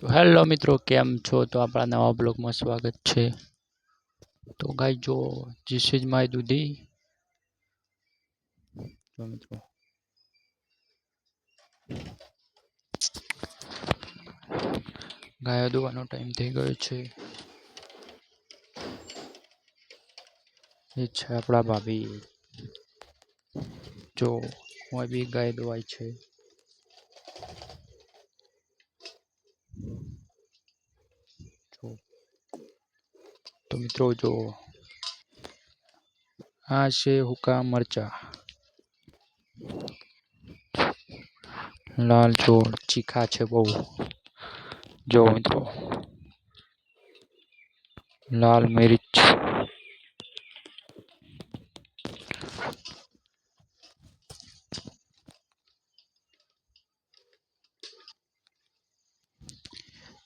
તો હેલો મિત્રો કેમ છો? તો આપણા નવા બ્લોગમાં સ્વાગત છે. તો ગાઈ જો ધીસ ઇઝ માય દૂધી. જો મિત્રો. ગાયો દોવાનો ટાઈમ થઈ ગયો છે. એ છે આપણા ભાભી. જો હું બી ગાય દોવાય છે. જો તો મિત્રો જો આ છે હુકા મરચા લાલ જો ચીખા છે બહુ જો મિત્રો લાલ મિર્ચ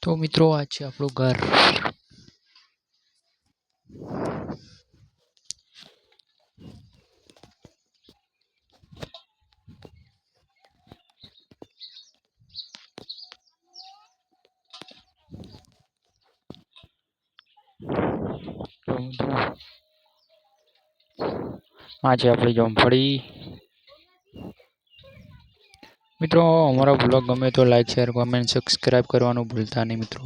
તો મિત્રો આ છે આપણું ઘર તો મિત્રો આ છે આપણી જોમફળી મિત્રો અમારો બ્લોગ ગમે તો લાઈક શેર કોમેન્ટ સબસ્ક્રાઈબ કરવાનું ભૂલતા નહીં મિત્રો.